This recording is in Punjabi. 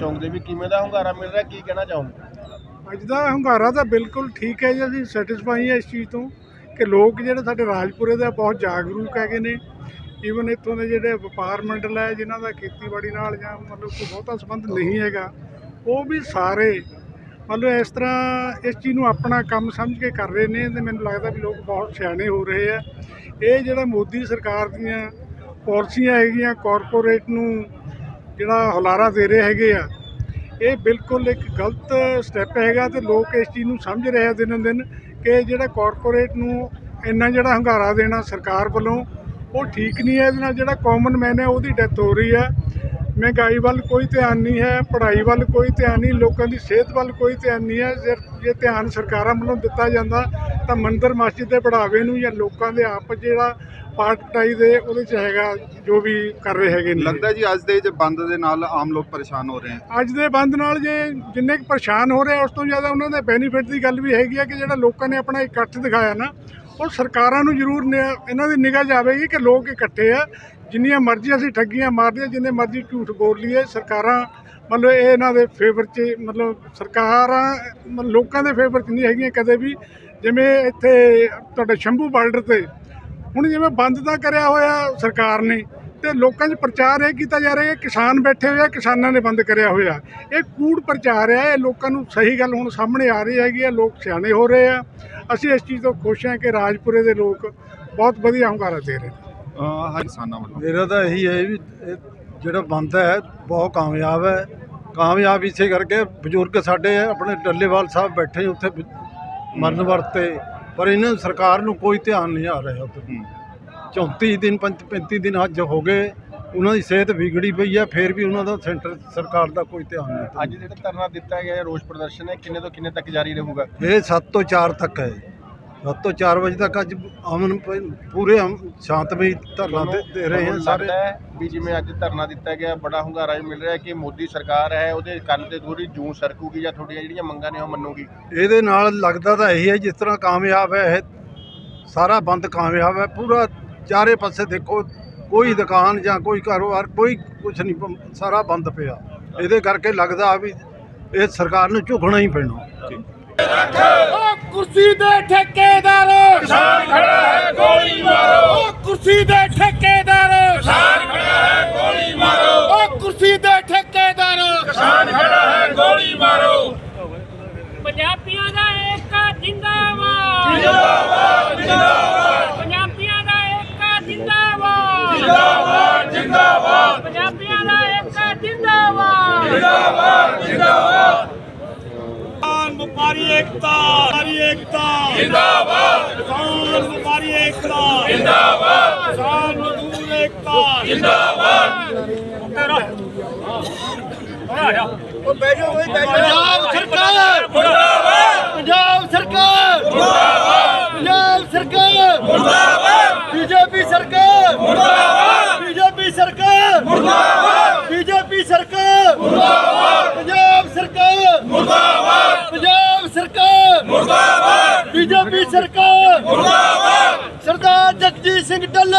ਚੌਂਕ ਦੇ ਵੀ ਕਿਵੇਂ ਦਾ ਹੁੰਗਾਰਾ ਮਿਲ ਰਿਹਾ, ਕੀ ਕਹਿਣਾ ਚਾਹੋਗੇ? ਅੱਜ ਦਾ ਹੁੰਗਾਰਾ ਤਾਂ ਬਿਲਕੁਲ ਠੀਕ ਹੈ ਜੀ, ਅਸੀਂ ਸੈਟੀਸਫਾਈ ਹਾਂ ਇਸ ਚੀਜ਼ ਤੋਂ ਕਿ ਲੋਕ ਜਿਹੜੇ ਸਾਡੇ ਰਾਜਪੁਰੇ ਦੇ ਬਹੁਤ ਜਾਗਰੂਕ ਹੈਗੇ ਨੇ। ਈਵਨ ਇੱਥੋਂ ਦੇ ਜਿਹੜੇ ਵਪਾਰ ਮੰਡਲ ਹੈ, ਜਿਨ੍ਹਾਂ ਦਾ ਖੇਤੀਬਾੜੀ ਨਾਲ ਜਾਂ ਮਤਲਬ ਕੋਈ ਬਹੁਤਾ ਸੰਬੰਧ ਨਹੀਂ ਹੈਗਾ, ਉਹ ਵੀ ਸਾਰੇ ਮਤਲਬ ਇਸ ਤਰ੍ਹਾਂ ਇਸ ਚੀਜ਼ ਨੂੰ ਆਪਣਾ ਕੰਮ ਸਮਝ ਕੇ ਕਰ ਰਹੇ ਨੇ ਤੇ ਮੈਨੂੰ ਲੱਗਦਾ ਵੀ ਲੋਕ ਬਹੁਤ ਸਿਆਣੇ ਹੋ ਰਹੇ ਆ। ਇਹ ਜਿਹੜਾ ਮੋਦੀ ਸਰਕਾਰ ਦੀਆਂ ਪਾਲਿਸੀਆਂ ਹੈਗੀਆਂ ਕਾਰਪੋਰੇਟ ਨੂੰ ਜਿਹੜਾ ਹੁਲਾਰਾ ਦੇ ਰਹੇ ਹੈਗੇ ਆ, ਇਹ ਬਿਲਕੁਲ ਇੱਕ ਗਲਤ ਸਟੈਪ ਹੈਗਾ ਤੇ ਲੋਕ ਇਸ ਚੀਜ਼ ਨੂੰ ਸਮਝ ਰਹੇ ਆ ਦਿਨੋਂ ਦਿਨ ਕਿ ਜਿਹੜਾ ਕਾਰਪੋਰੇਟ ਨੂੰ ਇੰਨਾ ਜਿਹੜਾ ਹੰਗਾਰਾ ਦੇਣਾ ਸਰਕਾਰ ਵੱਲੋਂ, ਉਹ ਠੀਕ ਨਹੀਂ ਹੈ। ਇਹਦੇ ਨਾਲ ਜਿਹੜਾ ਕਾਮਨ ਮੈਨ ਹੈ, ਉਹਦੀ ਡੈਥ ਹੋ ਰਹੀ ਹੈ। ਮਹਿੰਗਾਈ ਵੱਲ ਕੋਈ ਧਿਆਨ ਨਹੀਂ ਹੈ, ਪੜ੍ਹਾਈ ਵੱਲ ਕੋਈ ਧਿਆਨ ਨਹੀਂ, ਲੋਕਾਂ ਦੀ ਸਿਹਤ ਵੱਲ ਕੋਈ ਧਿਆਨ ਨਹੀਂ ਹੈ। ਜੇ ਜੇ ਧਿਆਨ ਸਰਕਾਰਾਂ ਵੱਲੋਂ ਦਿੱਤਾ ਜਾਂਦਾ ਤਾਂ ਮੰਦਰ ਮਸਜਿਦ ਦੇ ਬੜਾਵੇ ਨੂੰ ਜਾਂ ਲੋਕਾਂ ਦੇ ਆਪ ਜਿਹੜਾ ਪਾਰਟ ਟਾਈ ਦੇ ਉਹਦੇ ਚ ਹੈਗਾ ਜੋ ਵੀ ਕਰ ਰਹੇ ਹੈਗੇ ਨੇ। ਲੱਗਦਾ ਜੀ ਅੱਜ ਦੇ ਜੇ ਬੰਦ ਦੇ ਨਾਲ ਆਮ ਲੋਕ ਪਰੇਸ਼ਾਨ ਹੋ ਰਹੇ ਹਨ ਅੱਜ ਦੇ ਬੰਦ ਨਾਲ ਜੇ ਜਿੰਨੇ ਕੁ ਪਰੇਸ਼ਾਨ ਹੋ ਰਹੇ ਆ ਉਸ ਤੋਂ ਜ਼ਿਆਦਾ ਉਹਨਾਂ ਦੇ ਬੈਨੀਫਿਟ ਦੀ ਗੱਲ ਵੀ ਹੈਗੀ ਆ ਕਿ ਜਿਹੜਾ ਲੋਕਾਂ ਨੇ ਆਪਣਾ ਇਕੱਠ ਦਿਖਾਇਆ ਨਾ ਉਹ ਸਰਕਾਰਾਂ ਨੂੰ ਜ਼ਰੂਰ ਇਹਨਾਂ ਦੀ ਨਿਗਾਹ ਜਾਵੇਗੀ ਕਿ ਲੋਕ ਇਕੱਠੇ ਆ ਜਿੰਨੀਆਂ ਮਰਜ਼ੀ ਅਸੀਂ ਠੱਗੀਆਂ ਮਾਰਦੇ ਜਿੰਨੇ ਮਰਜ਼ੀ ਝੂਠ ਬੋਲ ਲਈਏ, ਸਰਕਾਰਾਂ ਮਤਲਬ ਇਹ ਇਹਨਾਂ ਦੇ ਫੇਵਰ 'ਚ ਮਤਲਬ ਸਰਕਾਰਾਂ, ਮਤਲਬ ਲੋਕਾਂ ਦੇ ਫੇਵਰ 'ਚ ਨਹੀਂ ਹੈਗੀਆਂ ਕਦੇ ਵੀ। ਜਿਵੇਂ ਇੱਥੇ ਤੁਹਾਡੇ ਸ਼ੰਭੂ ਬਾਰਡਰ ਤੇ, ਹੁਣ ਜਿਵੇਂ ਬੰਦ ਤਾਂ ਕਰਿਆ ਹੋਇਆ ਸਰਕਾਰ ਨੇ, ਤੇ ਲੋਕਾਂ 'ਚ ਪ੍ਰਚਾਰ ਇਹ ਕੀਤਾ ਜਾ ਰਿਹਾ ਕਿ ਕਿਸਾਨ ਬੈਠੇ ਹੋਏ ਆ, ਕਿਸਾਨਾਂ ਨੇ ਬੰਦ ਕਰਿਆ ਹੋਇਆ। ਇਹ ਕੂੜ ਪ੍ਰਚਾਰ ਹੈ ਇਹ ਲੋਕਾਂ ਨੂੰ ਸਹੀ ਗੱਲ ਹੁਣ ਸਾਹਮਣੇ ਆ ਰਹੀ ਹੈਗੀ ਆ, ਲੋਕ ਸਿਆਣੇ ਹੋ ਰਹੇ ਆ। ਅਸੀਂ ਇਸ ਚੀਜ਼ ਤੋਂ ਖੁਸ਼ ਹਾਂ ਕਿ ਰਾਜਪੁਰੇ ਦੇ ਲੋਕ ਬਹੁਤ ਵਧੀਆ ਹੁੰਗਾਰਾ ਦੇ ਰਹੇ ਨੇ। ਹਰ ਕਿਸਾਨਾਂ ਵੱਲੋਂ। ਮੇਰਾ ਤਾਂ ਇਹੀ ਹੈ ਵੀ ਇਹ ਜਿਹੜਾ ਬੰਦ ਹੈ ਬਹੁਤ ਕਾਮਯਾਬ ਹੈ। ਕਾਮਯਾਬ ਇਸੇ ਕਰਕੇ ਬਜ਼ੁਰਗ ਸਾਡੇ ਆਪਣੇ ਡੱਲੇਵਾਲ ਸਾਹਿਬ ਬੈਠੇ ਉੱਥੇ ਬ- ਮਰਨ ਵਰਤੇ। ਪਰ ਇਹਨਾਂ ਸਰਕਾਰ ਨੂੰ ਕੋਈ ਧਿਆਨ ਨਹੀਂ ਆ ਰਿਹਾ ਉੱਥੇ। 34 ਦਿਨ 35 ਦਿਨ ਅੱਜ ਹੋ ਗਏ। ਉਹਨਾਂ ਦੀ ਸਿਹਤ ਵਿਗੜੀ ਪਈ ਹੈ ਫਿਰ ਵੀ ਉਹਨਾਂ ਦਾ ਸੈਂਟਰ ਸਰਕਾਰ ਦਾ ਕੋਈ ਧਿਆਨ ਨਹੀਂ। ਅੱਜ ਜਿਹੜਾ ਧਰਨਾ ਦਿੱਤਾ ਗਿਆ ਹੈ ਰੋਸ ਪ੍ਰਦਰਸ਼ਨ ਹੈ ਕਿੰਨੇ ਤੋਂ ਕਿੰਨੇ ਤੱਕ ਜਾਰੀ ਰਹੂਗਾ? ਇਹ 7 ਤੋਂ 4 ਤੱਕ ਹੈ। 7 ਤੋਂ 4 ਵਜੇ ਤੱਕ ਅੱਜ ਅਮਨ ਪ- ਪੂਰੇ ਅਮ- ਸ਼ਾਂਤਮਈ ਧਰਨਾ ਦੇ ਦੇ ਰਹੇ ਹਨ ਤੁਹਾਨੂੰ ਸਾਰੇ। ਲੱਗਦਾ ਹੈ ਵੀ ਜਿਵੇਂ ਅੱਜ ਧਰਨਾ ਦਿੱਤਾ ਗਿਆ ਬੜਾ ਹੁੰਗਾਰਾ ਵੀ ਮਿਲ ਰਿਹਾ ਕਿ ਮੋਦੀ ਸਰਕਾਰ ਹੈ ਉਹਦੇ ਕੰਨ ਤੇ ਥੋੜੀ ਜੂੰ ਸਰਕੂਗੀ ਜਾਂ ਤੁਹਾਡੀਆਂ ਜਿਹੜੀਆਂ ਮੰਗਾਂ ਨੇ ਉਹ ਮੰਨੂਗੀ? ਇਹਦੇ ਨਾਲ ਲੱਗਦਾ ਤਾਂ ਇਹੀ ਹੈ ਜਿਸ ਤਰ੍ਹਾਂ ਕਾਮਯਾਬ ਹੈ ਇਹ ਸਾਰਾ ਬੰਦ ਕਾਮਯਾਬ ਹੈ ਪੂਰਾ ਚਾਰੇ ਪਾਸੇ ਦੇਖੋ ਕੋਈ ਦੁਕਾਨ ਜਾਂ ਕੋਈ ਕਾਰੋਬਾਰ ਕੋਈ ਕੁਝ ਨਹੀਂ ਬ- ਸਾਰਾ ਬੰਦ ਪਿਆ। ਇਹਦੇ ਕਰਕੇ ਲੱਗਦਾ ਵੀ ਇਹ ਸਰਕਾਰ ਨੂੰ ਝੁਕਣਾ ਹੀ ਪੈਣਾ। ਕੁਰਸੀ ਦੇ ਠੇਕੇਦਾਰ। ਕਿਸਾਨ ਖੜਾ ਹੈ ਗੋਲੀ ਮਾਰੋ। ਉਹ ਕੁਰਸੀ ਦੇ ਠੇਕੇਦਾਰ। ਕਿਸਾਨ ਖੜਾ ਹੈ ਗੋਲੀ ਮਾਰੋ। ਉਹ ਕੁਰਸੀ ਦੇ ਠੇਕੇਦਾਰ। ਕਿਸਾਨ ਖੜਾ ਹੈ ਗੋਲੀ ਮਾਰੋ। ਪੰਜਾਬੀਆਂ ਦਾ ਏਕਾ ਜਿੰਦਾਬਾਦ। ਜਿੰਦਾਬਾਦ ਜਿੰਦਾਬਾਦ। ਪੰਜਾਬੀਆਂ ਦਾ ਏਕਾ ਜਿੰਦਾਬਾਦ। ਜਿੰਦਾਬਾਦ ਜਿੰਦਾਬਾਦ। ਪੰਜਾਬੀਆਂ ਦਾ ਏਕਾ ਜਿੰਦਾਬਾਦ। ਕਿਸਾਨ ਵਪਾਰੀ ਏਕਤਾ ਵਪਾਰੀ ਏਕਤਾ। ਜਿੰਦਾਬਾਦ। ਕਿਸਾਨ ਵਪਾਰੀ ਏਕਤਾ। ਜਿੰਦਾਬਾਦ। ਕਿਸਾਨ ਮਜ਼ਦੂਰ ਏਕਤਾ। ਜਿੰਦਾਬਾਦ। ਪੰਜਾਬ ਸਰਕਾਰ। ਮੁਰਦਾਬਾਦ ਪੰਜਾਬ ਸਰਕਾਰ ਮੁਰਦਾਬਾਦ ਪੰਜਾਬ ਸਰਕਾਰ ਮੁਰਦਾਬਾਦ ਬੀਜੇਪੀ ਸਰਕਾਰ ਮੁਰਦਾਬਾਦ ਬੀਜੇਪੀ ਸਰਕਾਰ ਮੁਰਦਾਬਾਦ ਬੀਜੇਪੀ ਸਰਕਾਰ ਮੁਰਦਾਬਾਦ ਪੰਜਾਬ ਸਰਕਾਰ ਮੁਰਦਾਬਾਦ ਪੰਜਾਬ ਸਰਕਾਰ ਮੁਰਦਾਬਾਦ ਬੀਜੇਪੀ ਸਰਕਾਰ। ਮੁਰਦਾਬਾਦ। ਸਰਦਾਰ ਜਗਜੀਤ ਸਿੰਘ ਡੱਲੇ